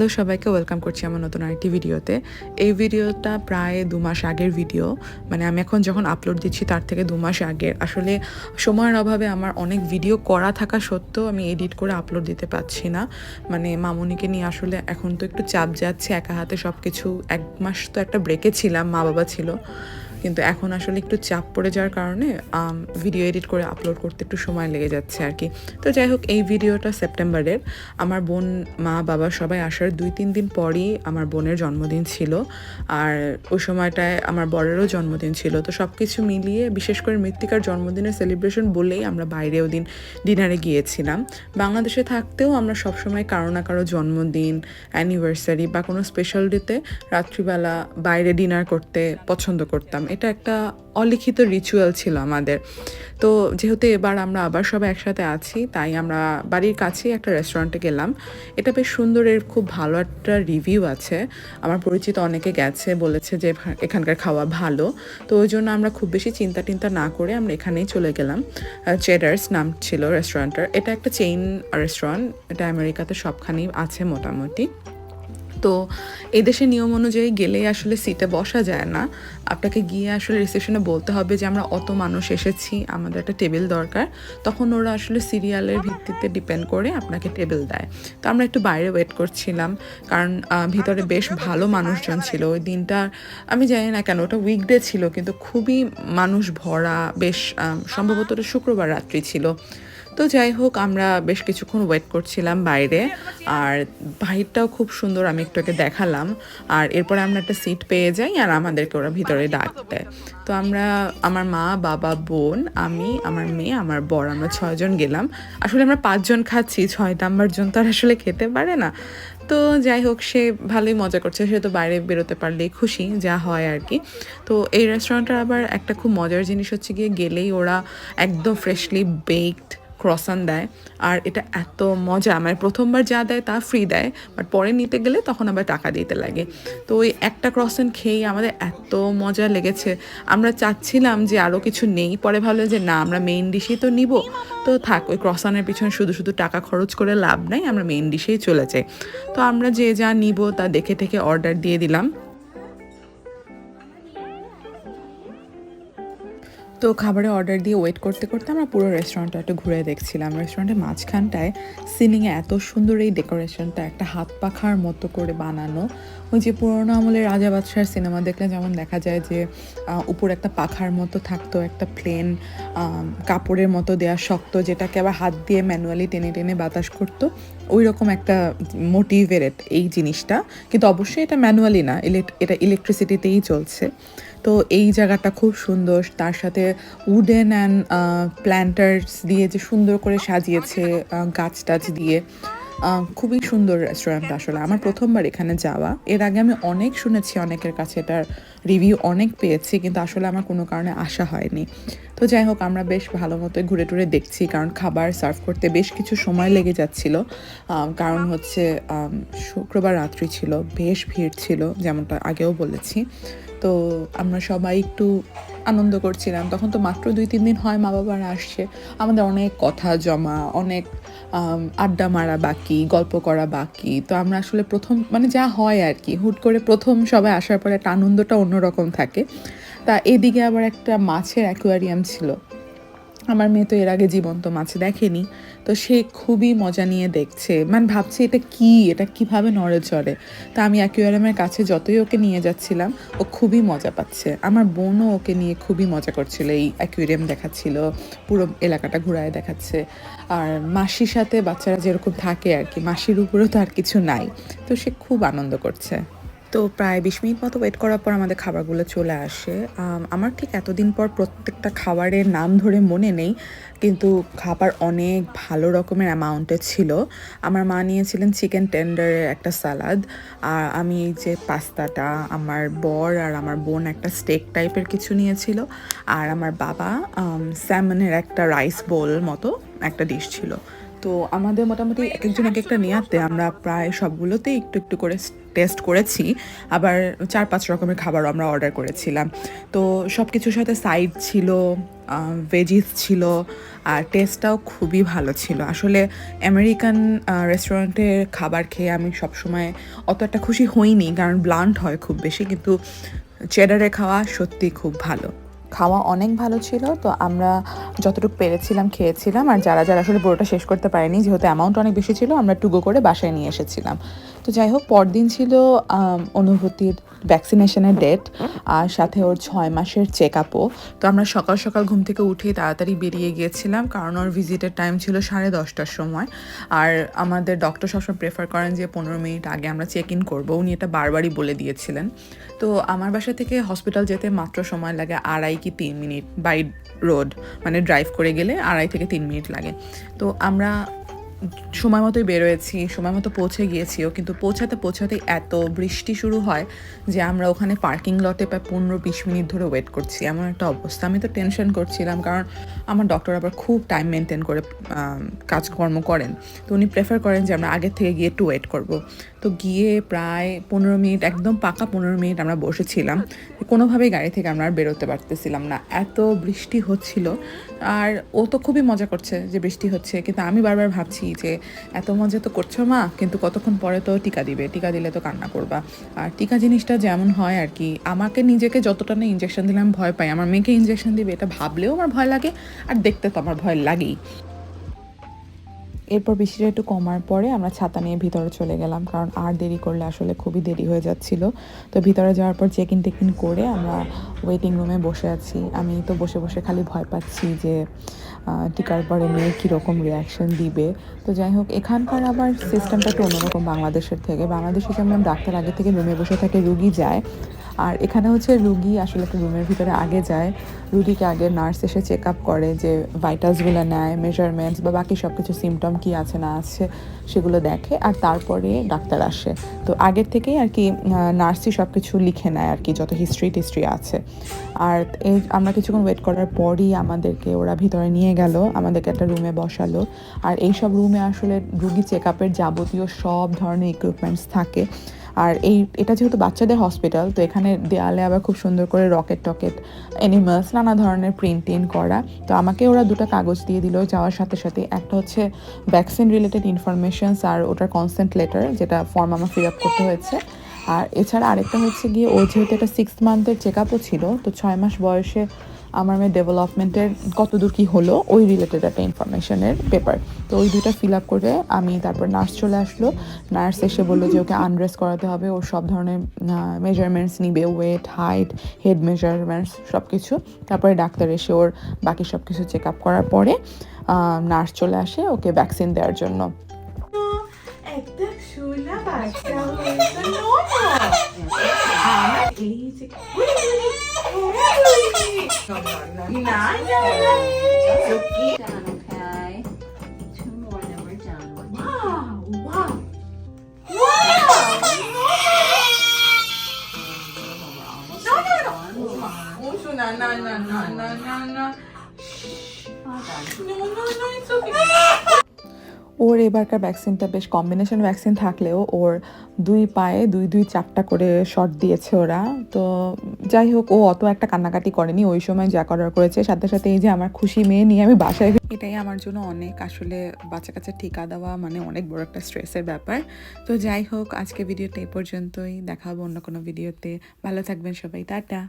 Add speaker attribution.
Speaker 1: Hello সবাইকে welcome করছি আমার নতুন আরেকটি ভিডিওতে। এই ভিডিওটা প্রায় দু মাস আগের ভিডিও। মানে আমি এখন যখন আপলোড দিচ্ছি তার থেকে দু মাস আগের। আসলে সময়ের অভাবে আমার অনেক ভিডিও করা থাকা সত্ত্বেও আমি এডিট করে আপলোড দিতে পারছি না। মানে মামুনিকে নিয়ে আসলে এখন তো একটু চাপ যাচ্ছে, একা হাতে সব কিছু এক মাস তো একটা ব্রেকে ছিলাম মা বাবা ছিল। কিন্তু এখন আসলে একটু চাপ পড়ে যাওয়ার কারণে ভিডিও এডিট করে আপলোড করতে একটু সময় লেগে যাচ্ছে আর কি। তো যাই হোক, এই ভিডিওটা সেপ্টেম্বরের আমার বোন, মা, বাবা সবাই আসার দুই, তিন দিন পরই আমার বোনের জন্মদিন ছিল। আর ওই সময়টায় আমার বরেরও জন্মদিন ছিল। তো সব কিছু মিলিয়ে, বিশেষ করে মৃত্তিকার জন্মদিনের সেলিব্রেশন বলেই আমরা বাইরেও দিন ডিনারে গিয়েছিলাম। বাংলাদেশে থাকতেও আমরা সবসময় কারও না কারও জন্মদিন অ্যানিভার্সারি বা কোনো স্পেশাল ডেতে রাত্রিবেলা বাইরে ডিনার করতে পছন্দ করতাম। এটা একটা অলিখিত রিচুয়াল ছিল আমাদের। তো যেহেতু এবার আমরা আবার সবাই একসাথে আছি, তাই আমরা বাড়ির কাছেই একটা রেস্টুরেন্টে গেলাম। এটা বেশ সুন্দর, এর খুব ভালো একটা রিভিউ আছে। আমার পরিচিত অনেকে গেছে, বলেছে যে এখানকার খাওয়া ভালো। তো ওই জন্য আমরা খুব বেশি চিন্তা টিন্তা না করে আমরা এখানেই চলে গেলাম। চেডার্স নাম ছিল রেস্টুরেন্টের এটা একটা চেইন রেস্টুরেন্ট এটা আমেরিকাতে সবখানেই আছে মোটামুটি। তো এদেশে নিয়ম অনুযায়ী গেলেই আসলে সিটে বসা যায় না। আপনাকে গিয়ে আসলে রিসেপশনে বলতে হবে যে, আমরা অত মানুষ এসেছি, আমাদের একটা টেবিল দরকার। তখন ওরা আসলে সিরিয়ালের ভিত্তিতে ডিপেন্ড করে আপনাকে টেবিল দেয়। তো আমরা একটু বাইরে ওয়েট করছিলাম, কারণ ভিতরে বেশ ভালো মানুষজন ছিল। ওই দিনটা, আমি জানি না কেন, ওটা উইকডে ছিল, কিন্তু খুবই মানুষ ভরা, বেশ সম্ভবত ওটা শুক্রবার রাত্রি ছিল। তো যাই হোক, আমরা বেশ কিছুক্ষণ ওয়েট করছিলাম বাইরে, আর বাহিরটাও খুব সুন্দর আমি একটু আগে দেখালাম। আর এরপরে আমরা একটা সিট পেয়ে যাই, আর আমাদেরকে ওরা ভিতরে ডাক দেয় তো আমরা, আমার মা, বাবা, বোন, আমি, আমার মেয়ে, আমার বর, আমরা ছয়জন গেলাম। আসলে আমরা পাঁচজন খাচ্ছি, ছয় নাম্বার জন তো আর আসলে খেতে পারে না। তো যাই হোক, সে ভালোই মজা করছে, সে তো বাইরে বেরোতে পারলেই খুশি, যা হয় আর কি। তো এই রেস্টুরেন্টের আবার একটা খুব মজার জিনিস হচ্ছে গিয়ে, গেলেই ওরা একদম ফ্রেশলি বেকড ক্রসান দেয়। আর এটা এত মজা মানে প্রথমবার যা দেয় তা ফ্রি দেয় বাট পরে নিতে গেলে তখন আবার টাকা দিতে লাগে। তো ওই একটা ক্রসান খেয়েই আমাদের এত মজা লেগেছে। আমরা চাচ্ছিলাম যে আরও কিছু নেই, পরে ভাবলো যে না, আমরা মেইন ডিশেই তো নিব। তো থাক, ওই ক্রসানের পিছনে শুধু শুধু টাকা খরচ করে লাভ নাই, আমরা মেইন ডিশেই চলে যাই। তো আমরা যে যা নিব তা দেখে থেকে অর্ডার দিয়ে দিলাম। তো খাবারে অর্ডার দিয়ে ওয়েট করতে করতে আমরা পুরো রেস্টুরেন্টটা একটু ঘুরে দেখছিলাম। রেস্টুরেন্টের মাঝখানটায় সিলিংয়ে এত সুন্দর এই ডেকোরেশনটা একটা হাত পাখার মতো করে বানানো। ওই যে পুরোনো আমলের রাজা বাদশার সিনেমা দেখলে যেমন দেখা যায় যে উপর একটা পাখার মতো থাকতো, একটা প্লেন কাপড়ের মতো দেওয়া শক্ত যেটাকে আবার হাত দিয়ে ম্যানুয়ালি টেনে টেনে বাতাস করতো। ওই রকম একটা মোটিভের এই জিনিসটা। কিন্তু অবশ্যই এটা ম্যানুয়ালি না এটা ইলেকট্রিসিটিতেই চলছে। তো এই জায়গাটা খুব সুন্দর। তার সাথে উডেন অ্যান্ড প্ল্যান্টার্স দিয়ে যে সুন্দর করে সাজিয়েছে গাছ টাছ দিয়ে। খুবই সুন্দর রেস্টুরেন্ট আসলে। আমার প্রথমবার এখানে যাওয়া। এর আগে আমি অনেক শুনেছি অনেকের কাছে এটার রিভিউ অনেক পেয়েছি, কিন্তু আসলে আমার কোনো কারণে আসা হয়নি। তো যাই হোক, আমরা বেশ ভালো মতো ঘুরে টুরে দেখছি, কারণ খাবার সার্ভ করতে বেশ কিছু সময় লেগে যাচ্ছিল। কারণ হচ্ছে শুক্রবার রাত্রি ছিল, বেশ ভিড় ছিল, যেমনটা আগেও বলেছি। তো আমরা সবাই একটু আনন্দ করছিলাম। তখন তো মাত্র দুই, তিন দিন হয় মা বাবারা আসছে। আমাদের অনেক কথা জমা, অনেক আড্ডা মারা বাকি, গল্প করা বাকি। তো আমরা আসলে প্রথম মানে যা হয় আর কি, হুট করে প্রথম সবাই আসার পরে একটা আনন্দটা অন্যরকম থাকে। তা এদিকে আবার একটা মাছের অ্যাকোয়ারিয়াম ছিল। আমার মেয়ে তো এর আগে জীবন্ত মাছ দেখেনি, তো সে খুবই মজা নিয়ে দেখছে। মানে ভাবছে এটা কি? এটা কীভাবে নড়ে চড়ে? তা আমি অ্যাকুয়ারিয়ামের কাছে যতই ওকে নিয়ে যাচ্ছিলাম, ও খুবই মজা পাচ্ছে। আমার বোনও ওকে নিয়ে খুবই মজা করছিল, এই অ্যাকুয়ারিয়াম দেখাচ্ছিল, পুরো এলাকাটা ঘুরায় দেখাচ্ছে। আর মাসির সাথে বাচ্চারা যেরকম থাকে আর কি, মাসির উপরেও তো আর কিছু নাই, তো সে খুব আনন্দ করছে। তো প্রায় বিশ মিনিট মতো ওয়েট করার পর আমাদের খাবারগুলো চলে আসে। আমার ঠিক এতদিন পর প্রত্যেকটা খাবারের নাম ধরে মনে নেই, কিন্তু খাবার অনেক ভালো রকমের অ্যামাউন্টে ছিল। আমার মা নিয়েছিলেন চিকেন টেন্ডারের একটা সালাদ আর আমি এই যে পাস্তাটা, আমার বর আর আমার বোন একটা স্টেক টাইপের কিছু নিয়েছিল, আর আমার বাবা স্যামনের একটা রাইস বোল মতো একটা ডিশ ছিল। তো আমাদের মোটামুটি এক একজন এক একটা নেয়াতে আমরা প্রায় সবগুলোতেই একটু একটু করে টেস্ট করেছি। আবার চার পাঁচ রকমের খাবারও আমরা অর্ডার করেছিলাম। তো সব কিছুর সাথে সাইড ছিল ভেজিস ছিল, আর টেস্টটাও খুবই ভালো ছিল। আসলে আমেরিকান রেস্টুরেন্টের খাবার খেয়ে আমি সবসময় অত একটা খুশি হইনি, কারণ ব্লান্ট হয় খুব বেশি, কিন্তু চেডারে খাওয়া সত্যি খুব ভালো। খাওয়া অনেক ভালো ছিল, তো আমরা যতটুকু পেরেছিলাম খেয়েছিলাম। আর যারা যারা আসলে পুরোটা শেষ করতে পারেনি, যেহেতু অ্যামাউন্ট অনেক বেশি ছিল, আমরা টুগো করে বাসায় নিয়ে এসেছিলাম। যাই হোক, পরদিন ছিল অনুভূতির ভ্যাকসিনেশনের ডেট আর সাথে ওর ছয় মাসের চেক আপও তো আমরা সকাল সকাল ঘুম থেকে উঠেই তাড়াতাড়ি বেরিয়ে গিয়েছিলাম, কারণ ওর ভিজিটের টাইম ছিল সাড়ে দশটার সময়। আর আমাদের ডক্টর সবসময় প্রেফার করেন যে পনেরো মিনিট আগে আমরা চেক ইন করব। উনি এটা বারবারই বলে দিয়েছিলেন। তো আমার বাসা থেকে হসপিটাল যেতে মাত্র সময় লাগে আড়াই কি তিন মিনিট বাই রোড মানে ড্রাইভ করে গেলে আড়াই থেকে তিন মিনিট লাগে। তো আমরা সময় মতোই বেরোয়েছি, সময় মতো পৌঁছে গিয়েছিও, কিন্তু পৌঁছাতে পৌঁছাতে এত বৃষ্টি শুরু হয় যে আমরা ওখানে পার্কিং লটে প্রায় পনেরো বিশ মিনিট ধরে ওয়েট করছি। এমন একটা অবস্থা। আমি তো টেনশন করছিলাম, কারণ আমার ডক্টর আবার খুব টাইম মেনটেন করে কাজকর্ম করেন। তো উনি প্রেফার করেন যে আমরা আগের থেকে গিয়ে একটু ওয়েট করব। তো গিয়ে প্রায় পনেরো মিনিট, একদম পাকা পনেরো মিনিট আমরা বসেছিলাম। কোনোভাবেই গাড়ি থেকে আমরা আর বেরোতে পারতেছিলাম না। এত বৃষ্টি হচ্ছিল। আর ও তো খুবই মজা করছে যে বৃষ্টি হচ্ছে। কিন্তু আমি বারবার ভাবছি যে, এত মজা তো করছ মা, কিন্তু কতক্ষণ পরে তো টিকা দিবে? টিকা দিলে তো কান্না করবা। আর টিকা জিনিসটা যেমন হয় আর কি, আমাকে নিজেকে যতটা না ইঞ্জেকশন দিলে আমি ভয় পাই। আমার মেয়েকে ইঞ্জেকশন দিবে এটা ভাবলেও আমার ভয় লাগে, আর দেখতে তো আমার ভয় লাগেই। এরপর বৃষ্টিটা একটু কমার পরে আমরা ছাতা নিয়ে ভিতরে চলে গেলাম, কারণ আর দেরি করলে আসলে খুবই দেরি হয়ে যাচ্ছিল। তো ভিতরে যাওয়ার পর চেক ইন টেক ইন করে আমরা ওয়েটিং রুমে বসে আছি। আমি তো বসে বসে খালি ভয় পাচ্ছি যে টিকার পরে মেয়ে কীরকম রিয়াকশন দিবে। তো যাই হোক, এখানকার আবার সিস্টেমটা একটু অন্যরকম বাংলাদেশের থেকে। বাংলাদেশে যেমন ডাক্তার আগে থেকে রুমে বসে থাকে, রুগী যায়। আর এখানে হচ্ছে রুগী আসলে একটা রুমের ভিতরে আগে যায়। রুগীকে আগে নার্স এসে চেক আপ করে যে ভাইটালসগুলো নেয় মেজারমেন্টস বা বাকি সব কিছু সিমটম কী আছে, না আছে, সেগুলো দেখে আর তারপরে ডাক্তার আসে। তো আগের থেকেই আর কি নার্সই সব কিছু লিখে নেয় আর কি, যত হিস্ট্রি টিস্ট্রি আছে। আর এই আমরা কিছুক্ষণ ওয়েট করার পরই আমাদেরকে ওরা ভিতরে নিয়ে গেল, আমাদেরকে একটা রুমে বসালো। আর এই সব রুমে আসলে রুগী চেক আপের যাবতীয় সব ধরনের ইকুইপমেন্টস থাকে। আর এই, এটা যেহেতু বাচ্চাদের হসপিটাল তো এখানে দেয়ালে আবার খুব সুন্দর করে রকেট টকেট অ্যানিমালস নানা ধরনের প্রিন্টিং করা। তো আমাকে ওরা দুটো কাগজ দিয়ে দিল, যাওয়ার সাথে সাথে। একটা হচ্ছে ভ্যাকসিন রিলেটেড ইনফরমেশনস আর ওটার কনসেন্ট লেটার যেটা ফর্ম আমার ফিল আপ করতে হয়েছে। আর এছাড়া আরেকটা হচ্ছে গিয়ে, ও যেহেতু একটা সিক্স মান্থের চেক আপও ছিল, তো ছয় মাস বয়সে আমার মেয়ে ডেভেলপমেন্টের কতদূর কী হলো, ওই রিলেটেড একটা ইনফরমেশনের পেপার তো ওই দুটো ফিল আপ করে আমি তারপর নার্স চলে আসলো। নার্স এসে বলল যে ওকে আনড্রেস করাতে হবে ওর সব ধরনের মেজারমেন্টস নিবে ওয়েট হাইট হেড মেজারমেন্টস সব কিছু তারপরে ডাক্তার এসে ওর বাকি সব কিছু চেক আপ করার পরে নার্স চলে আসে, ওকে ভ্যাকসিন দেওয়ার জন্য।
Speaker 2: that sounds normal. Ah,
Speaker 3: please. Okay. Two more, then we're done.
Speaker 2: Wow! Wow! No, no, no, no, no, no,
Speaker 3: no. Shh.
Speaker 2: No, no, no, it's okay.
Speaker 1: ওর এবারকার ভ্যাকসিনটা বেশ কম্বিনেশন ভ্যাকসিন থাকলেও ওর দুই পায়ে দুই দুই চারটা করে শট দিয়েছে ওরা। তো যাই হোক, ও অত একটা কান্নাকাটি করেনি, ওই সময় যা করার করেছে। সাথে সাথে এই যে আমার খুশি মেয়ে নিয়ে আমি বাসায় এটাই আমার জন্য অনেক আসলে বাচ্চা কাচ্চা টিকা দেওয়া মানে অনেক বড় একটা স্ট্রেসের ব্যাপার। তো যাই হোক আজকে ভিডিওটা এই পর্যন্তই। দেখাবো অন্য কোনো ভিডিওতে ভালো থাকবেন সবাই। টাটা।